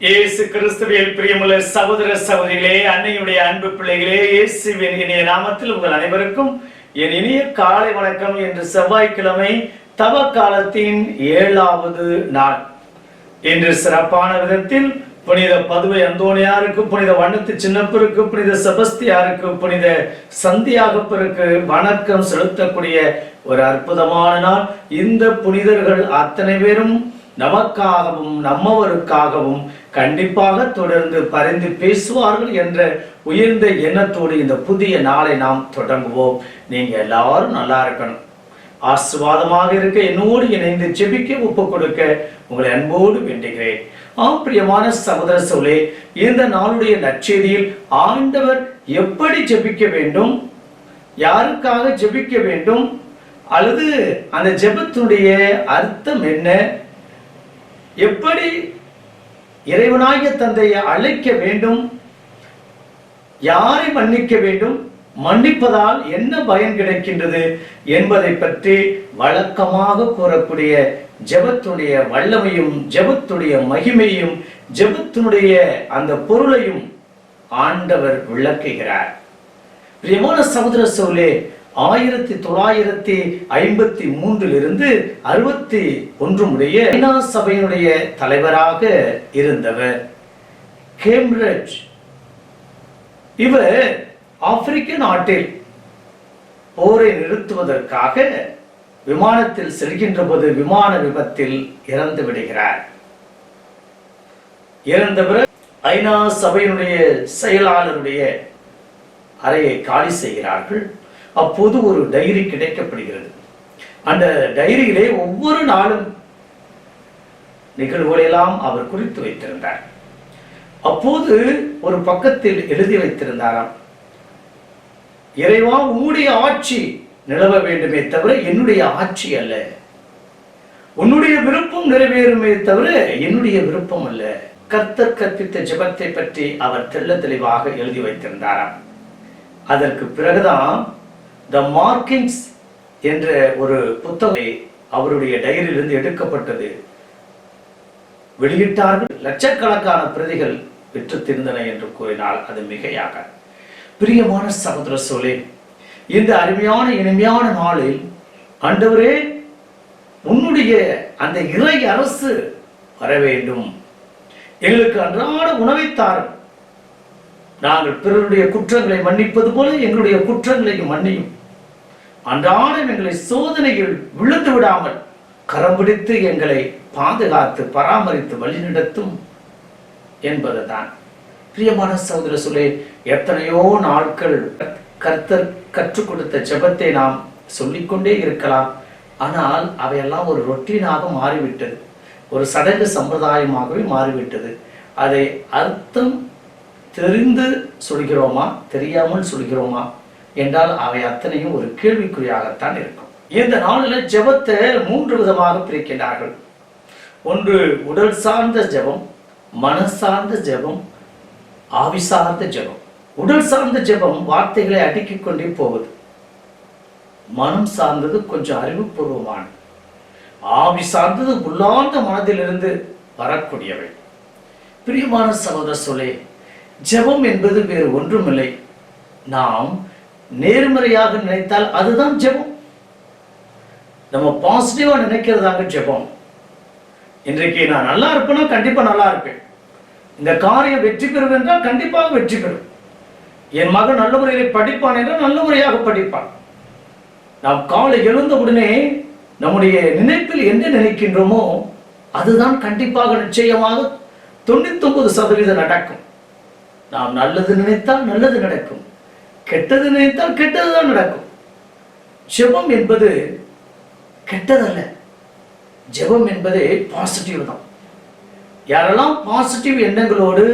இயேசு கிறிஸ்துவில் பிரியமுள்ள சகோதர சகோதரிகளே அன்னையுடைய அன்பு பிள்ளைகளே இயேசு இனிய நாமத்தில் உங்கள் அனைவருக்கும் என் இனிய காலை வணக்கம் என்று செவ்வாய்க்கிழமை தவ காலத்தின் ஏழாவது நாள். இன்று சிறப்பான விதத்தில் புனித பதுவை அந்தோனியாருக்கு புனித வண்ணத்து சின்னப்பருக்கு புனித செபஸ்தியாருக்கு புனித சந்தியாகப்பருக்கு வணக்கம் செலுத்தக்கூடிய ஒரு அற்புதமான நாள். இந்த புனிதர்கள் அத்தனை பேரும் நமக்காகவும் நம்மவருக்காகவும் கண்டிப்பாக தொடர்ந்து பரிந்து பேசுவார்கள் என்ற உயர்ந்த எண்ணத்தோடு இந்த புதிய நாளை நாம் தொடங்குவோம். நீங்க எல்லாரும் நல்லா இருக்கணும். ஆசிர்வாதமாக இருக்க என்னோடு இணைந்து ஜெபிக்க ஒப்பு கொடுக்க உங்களை அன்போடு வேண்டுகிறேன். ஆம் பிரியமான சகோதர சோழே இந்த நாளுடைய நற்செய்தியில் ஆண்டவர் எப்படி ஜெபிக்க வேண்டும்? யாருக்காக ஜெபிக்க வேண்டும்? அல்லது அந்த ஜெபத்துடைய அர்த்தம் என்ன? எப்படி இறைவனாகிய தந்தையை அழைக்க வேண்டும்? யாரை மன்னிக்க வேண்டும்? மன்னிப்பதால் என்ன பயன் கிடைக்கின்றது என்பதை பற்றி வழக்கமாக கூறக்கூடிய ஜெபத்துடைய வல்லமையும் ஜெபத்துடைய மகிமையும் ஜெபத்தினுடைய அந்த பொருளையும் ஆண்டவர் விளக்குகிறார். பிரியமான சமுதிர சோலே ஆயிரத்தி தொள்ளாயிரத்தி ஐம்பத்தி மூன்றிலிருந்து அறுபத்தி ஒன்று முறைய ஐநா சபையினுடைய தலைவராக இருந்தவர் கேம்பிரிட்ஜ். இவர் ஆப்பிரிக்க நாட்டில் போரை நிறுத்துவதற்காக விமானத்தில் செல்கின்ற போது விமான விபத்தில் இறந்து விடுகிறார். இறந்தவர் ஐநா சபையினுடைய செயலாளருடைய அறையை காலி செய்கிறார்கள். அப்போது ஒரு டைரி கிடைக்கப்படுகிறது. அந்த டைரியிலே ஒவ்வொரு நாளும் நிகழ்வுகளெல்லாம் அவர் குறித்து வைத்திருந்தார். அப்போது ஒரு பக்கத்தில் எழுதி வைத்திருந்தாராம். இறைவா உன்னுடைய ஆட்சி நிலவ வேண்டுமே தவிர என்னுடைய ஆட்சி அல்ல. உன்னுடைய விருப்பம் நிறைவேறுமே தவிர என்னுடைய விருப்பம் அல்ல. கர்த்தர் கற்பித்த ஜெபத்தை பற்றி அவர் தெள்ள தெளிவாக எழுதி வைத்திருந்தாராம். அதற்கு பிறகுதான் த மார்க்கிங்ஸ் என்ற ஒரு புத்தகத்தை அவருடைய டைரியிலிருந்து எடுக்கப்பட்டது. வெளியிட்டார்கள். லட்சக்கணக்கான பிரதிகள் விற்று என்று கூறினால் அது மிகையாக. பிரியமான சகோதர சோழே இந்த அருமையான இனிமையான நாளில் ஆண்டவரே உன்னுடைய அந்த இறை அரசு வர வேண்டும். எங்களுக்கு அன்றாட உணவை தாரும். நாங்கள் பிறருடைய குற்றங்களை மன்னிப்பது போல எங்களுடைய குற்றங்களையும் மன்னியும். அன்றாடம் எங்களை சோதனையில் விழுந்து விடாமல் கரம் பிடித்து எங்களை பாதுகாத்து பராமரித்து வழிநடத்தும் என்பதுதான். பிரியமான சகோதர சொல்லே எத்தனையோ நாட்கள் கர்த்தர் கற்றுக் கொடுத்த ஜெபத்தை நாம் சொல்லிக்கொண்டே இருக்கலாம். ஆனால் அவையெல்லாம் ஒரு ரொட்டீனாக மாறிவிட்டது. ஒரு சடங்கு சம்பிரதாயமாகவே மாறிவிட்டது. அதை அர்த்தம் தெரிந்து சொல்கிறோமா தெரியாமல் சொல்கிறோமா? என்றால் அவை அத்தனையும் ஒரு கேள்விக்குறியாகத்தான் இருக்கும். இந்த நாளில் ஜெபத்தை மூன்று விதமாக பிரிக்கின்றார்கள். ஒன்று உடல் சார்ந்த ஜெபம் மனசார்ந்த ஜெபம் ஆவி சார்ந்த ஜெபம். உடல் சார்ந்த ஜெபம் வார்த்தைகளை அடுக்கிக் கொண்டே போவது. மனம் சார்ந்தது கொஞ்சம் அறிவுபூர்வமானது. ஆவி சார்ந்தது உள்ளார்ந்த மனதிலிருந்து வரக்கூடியவை. பிரியமான சகோதர சொல்லே ஜெபம் என்பது வேறு ஒன்றுமில்லை. நாம் நேர்மறையாக நினைத்தால் அதுதான் ஜெபம். நம்ம பாசிட்டிவா நினைக்கிறதாங்க ஜெபம். இன்றைக்கு நான் நல்லா இருப்பேன்னா கண்டிப்பா நல்லா இருப்பேன். இந்த காரியம் வெற்றி பெறும் என்றால் கண்டிப்பாக வெற்றி பெறும். என் மகன் நல்ல முறையில் படிப்பான் என்றால் நல்ல முறையாக படிப்பான். நாம் காலை எழுந்த உடனே நம்முடைய நினைப்பில் என்ன நினைக்கின்றோமோ அதுதான் கண்டிப்பாக நிச்சயமாக தொண்ணூத்தொன்பது சதவீதம் நடக்கும். நாம் நல்லது நினைத்தால் நல்லது நடக்கும். கெட்டது நினைத்தால் கெட்டதுதான் நடக்கும். ஜெபம் என்பது கெட்டதல்ல. ஜெபம் என்பது பாசிட்டிவ் தான். யாரெல்லாம் பாசிட்டிவ் எண்ணங்களோடு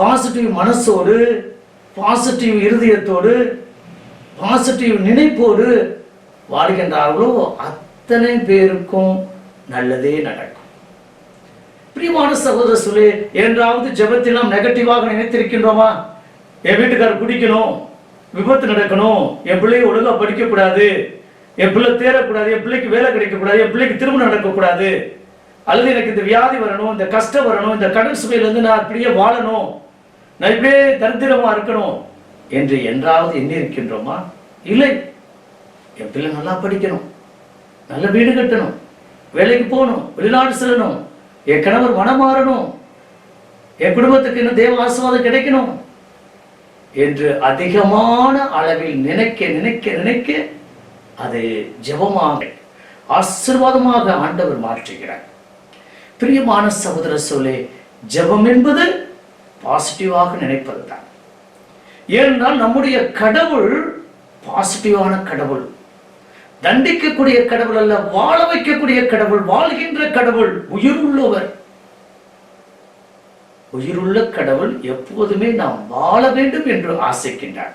பாசிட்டிவ் மனசோடு பாசிட்டிவ் இருதயத்தோடு பாசிட்டிவ் நினைப்போடு வாழ்கின்றார்களோ அத்தனை பேருக்கும் நல்லதே நடக்கும். பிரியமான சகோதர சொல்லு என்றாவது ஜெபத்தில் நாம் நெகட்டிவாக நினைத்திருக்கின்றோமா? என் வீட்டுக்காரர் குடிக்கணும் விபத்து நடக்கணும் என் பிள்ளைய ஒழுங்கா படிக்கக்கூடாது என் பிள்ளை தேரக்கூடாது என் பிள்ளைக்கு வேலை கிடைக்கக்கூடாது என் பிள்ளைக்கு திருமணம் நடக்கக்கூடாது. அல்லது எனக்கு இந்த வியாதி வரணும் இந்த கஷ்டம் வரணும் இந்த கடன் சுமையிலிருந்து நான் இப்படியே வாழணும் நான் இப்படியே தரித்திரமா இருக்கணும் என்று என்றாவது எண்ணி இருக்கின்றோமா இல்லை. என் பிள்ளை நல்லா படிக்கணும் நல்ல வீடு கட்டணும் வேலைக்கு போகணும் வெளிநாடு செல்லணும் என் கணவர் மனம் மாறணும் என் குடும்பத்துக்கு இன்னும் தேவ ஆசீர்வாதம் கிடைக்கணும். என்று அதிகமான அளவில் நினைக்க நினைக்க நினைக்க அது ஜெபமாக ஆசீர்வாதமாக ஆண்டவர் மாற்றுகிறார். பிரியமான சகோதர சொல்லே ஜெபம் என்பது பாசிட்டிவாக நினைப்பது தான் ஏனென்றால் நம்முடைய கடவுள் பாசிட்டிவான கடவுள். தண்டிக்கக்கூடிய கடவுள் அல்ல வாழ வைக்கக்கூடிய கடவுள் வாழ்கின்ற கடவுள் உயிர் உள்ளவர் உயிருள்ள கடவுள் எப்போதுமே நாம் வாழ வேண்டும் என்று ஆசைக்கின்றார்.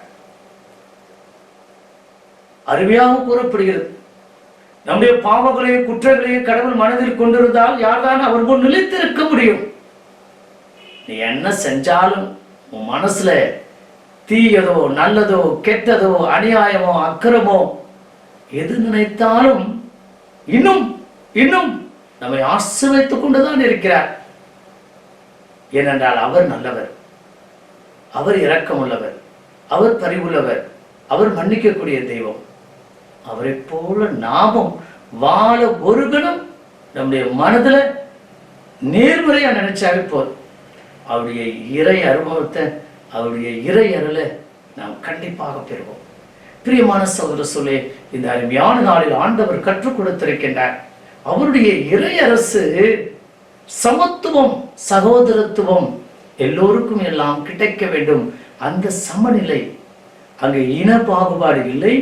அருமையாக கூறப்படுகிறது. நம்முடைய பாவங்களையும் குற்றங்களையும் கடவுள் மனதில் கொண்டிருந்தால் யார்தான் அவர் முன் நிலைத்திருக்க முடியும்? நீ என்ன செஞ்சாலும் உன் மனசுல தீயதோ நல்லதோ கெட்டதோ அநியாயமோ அக்கிரமோ எது நினைத்தாலும் இன்னும் இன்னும் நம்மை ஆசிர்வைத்துக் கொண்டுதான் இருக்கிறார். ஏனென்றால் அவர் நல்லவர். அவர் இரக்கமுள்ளவர். அவர் பரிவுள்ளவர். அவர் மன்னிக்கக்கூடிய தெய்வம். அவரை போல நாமும் வாழ ஒரு கணம் நம்முடைய மனதில் நேர்முறையாக நினைச்சாவே போதும். அவருடைய இறை அனுபவத்தை அவருடைய இறை அருளை நாம் கண்டிப்பாக பெறுவோம். பிரியமான சகோதர சொல்லே இந்த அருமையான நாளில் ஆண்டவர் கற்றுக் கொடுத்திருக்கின்றார். அவருடைய இறை அரசு சமத்துவம் சகோதரத்துவம் எல்லோருக்கும் எல்லாம் கிடைக்க வேண்டும். அந்த சமநிலை அங்கு இன பாகுபாடு இல்லை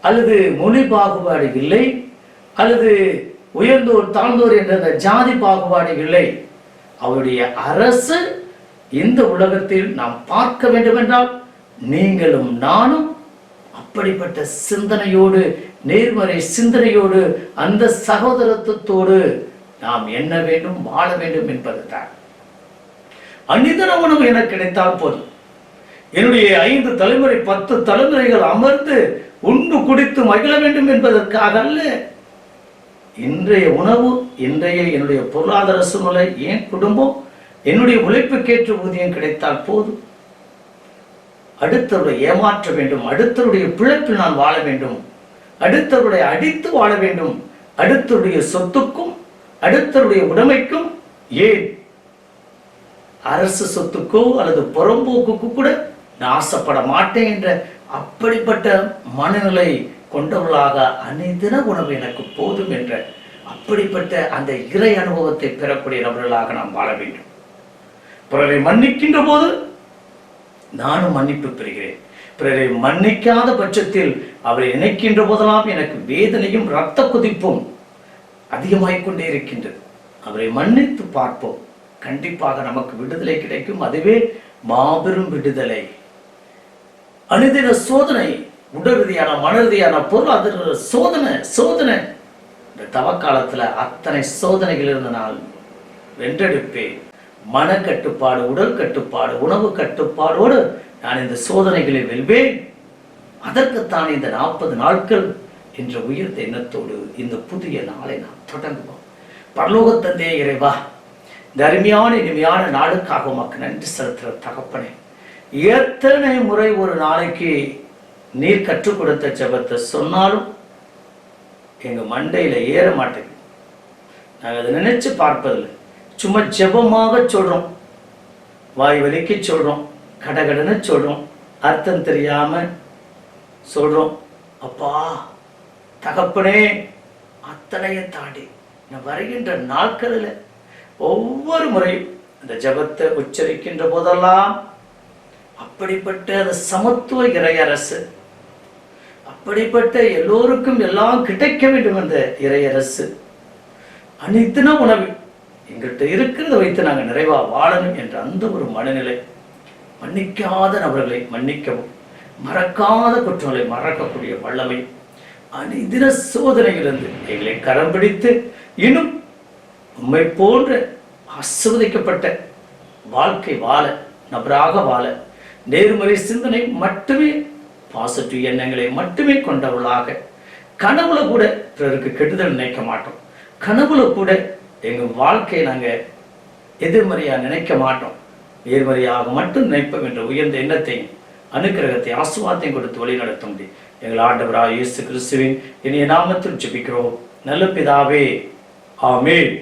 அல்லது மொழி பாகுபாடு இல்லை அல்லது உயர்ந்தோர் தாழ்ந்தோர் என்ற அந்த ஜாதி பாகுபாடு இல்லை. அவருடைய அரசு இந்த உலகத்தில் நாம் பார்க்க வேண்டும் என்றால் நீங்களும் நானும் அப்படிப்பட்ட சிந்தனையோடு நேர்மறை சிந்தனையோடு அந்த சகோதரத்துவத்தோடு நாம் என்ன வேண்டும் வாழ வேண்டும் என்பதுதான். அந்நிதன உணவு எனக்கு கிடைத்தால் போதும். என்னுடைய ஐந்து தலைமுறை பத்து தலைமுறைகள் அமர்ந்து உண்டு குடித்து மகிழ வேண்டும் என்பதற்காக அல்ல. இன்றைய உணவு இன்றைய என்னுடைய பொருளாதார சூழ்நிலை என் குடும்பம்? என்னுடைய உழைப்புக்கேற்ற ஊதியம் கிடைத்தால் போதும். அடுத்தவரை ஏமாற்ற வேண்டும் அடுத்தவருடைய பிழைப்பில் நான் வாழ வேண்டும். அடுத்தவருடைய அடித்து வாழ வேண்டும். அடுத்தவருடைய சொத்துக்கும் அடுத்தருடைய உடைமைக்கும் ஏன்? அரசு சொத்துக்கோ அல்லது புறம்போக்குக்கோ கூட நான் ஆசைப்பட மாட்டேன் என்ற அப்படிப்பட்ட மனநிலை கொண்டவர்களாக அனைத்தின உணவு எனக்கு போதும் என்ற அப்படிப்பட்ட அந்த இறை அனுபவத்தை பெறக்கூடிய நபர்களாக நாம் வாழ வேண்டும். பிறரை மன்னிக்கின்ற போது நானும் மன்னிப்பு பெறுகிறேன். பிறரை மன்னிக்காத பட்சத்தில் அவரை நினைக்கின்ற போதெல்லாம் எனக்கு வேதனையும் இரத்த குதிப்பும் அதிகமாகிக்கொண்டே இருக்கின்றது. அவரை மன்னித்து பார்ப்போம். கண்டிப்பாக நமக்கு விடுதலை கிடைக்கும். அதுவே மாபெரும் விடுதலை. அனுதின சோதனை உடல் ரீதியான மன ரீதியான பொருளாதார சோதனை சோதனை. இந்த தவக்காலத்தில் அத்தனை சோதனைகள் இருந்த நாள் வென்றெடுப்பேன். மன கட்டுப்பாடு உடல் கட்டுப்பாடு உணவு கட்டுப்பாடோடு நான் இந்த சோதனைகளை வெல்வேன். அதற்குத்தான் இந்த நாற்பது நாட்கள் என்ற உயர்ந்த எண்ணத்தோடு இந்த புதிய நாளை நாம் தொடங்குவோம். பரலோகத்தந்தே இறைவா இந்த அருமையான இனிமையான நாளுக்காக உமக்கு நன்றி செலுத்துகிற தகப்பனே. எத்தனை முறை ஒரு நாளைக்கு நீர் கற்றுக் கொடுத்த ஜெபத்தை சொன்னாலும் எங்க மண்டையில ஏற மாட்டேங்குது. நாங்கள் அதை நினைச்சு பார்ப்பதில்லை. சும்மா ஜபமாக சொல்றோம். வாய் வலிக்கு சொல்றோம். கடகடன்னு சொல்றோம். அர்த்தம் தெரியாம சொல்றோம். அப்பா தகப்பனே அத்தனையும் தாண்டி நான் வருகின்ற நாட்களில் ஒவ்வொரு முறையும் அந்த ஜெபத்தை உச்சரிக்கின்ற போதெல்லாம் அப்படிப்பட்ட அந்த சமத்துவ இறையரசு அப்படிப்பட்ட எல்லோருக்கும் எல்லாம் கிடைக்க வேண்டும் அந்த இறையரசு அனைத்தின உணவு எங்கள்கிட்ட இருக்கிறத வைத்து நாங்கள் நிறைவாக வாழணும் என்ற அந்த ஒரு மனநிலை மன்னிக்காத நபர்களை மன்னிக்கவும் மறக்காத குற்றங்களை மறக்கக்கூடிய வல்லமை அனைதின சோதனைகளிலிருந்து எங்களை கரம் பிடித்து இன்னும் உண்மை போன்ற ஆசிர்வதிக்கப்பட்ட வாழ்க்கை வாழ நபராக வாழ நேர்மறை சிந்தனை மட்டுமே பாசிட்டிவ் எண்ணங்களை மட்டுமே கொண்டவர்களாக கனவுல கூட பிறருக்கு கெடுதல் நினைக்க மாட்டோம். கனவுல கூட எங்கள் வாழ்க்கையை நாங்கள் எதிர்மறையாக நினைக்க மாட்டோம். நேர்மறையாக மட்டும் நினைப்போம் என்ற உயர்ந்த எண்ணத்தையும் அனுக்கிரகத்தை ஆசுவாத்தையும் கொடுத்து வழி நடத்த முடியும் எங்கள் ஆண்டவராக இயேசு கிறிஸ்துவின் இனிய நாமத்தில் ஜெபிக்கிறோம். நல்ல பிதாவே ஆமேன்.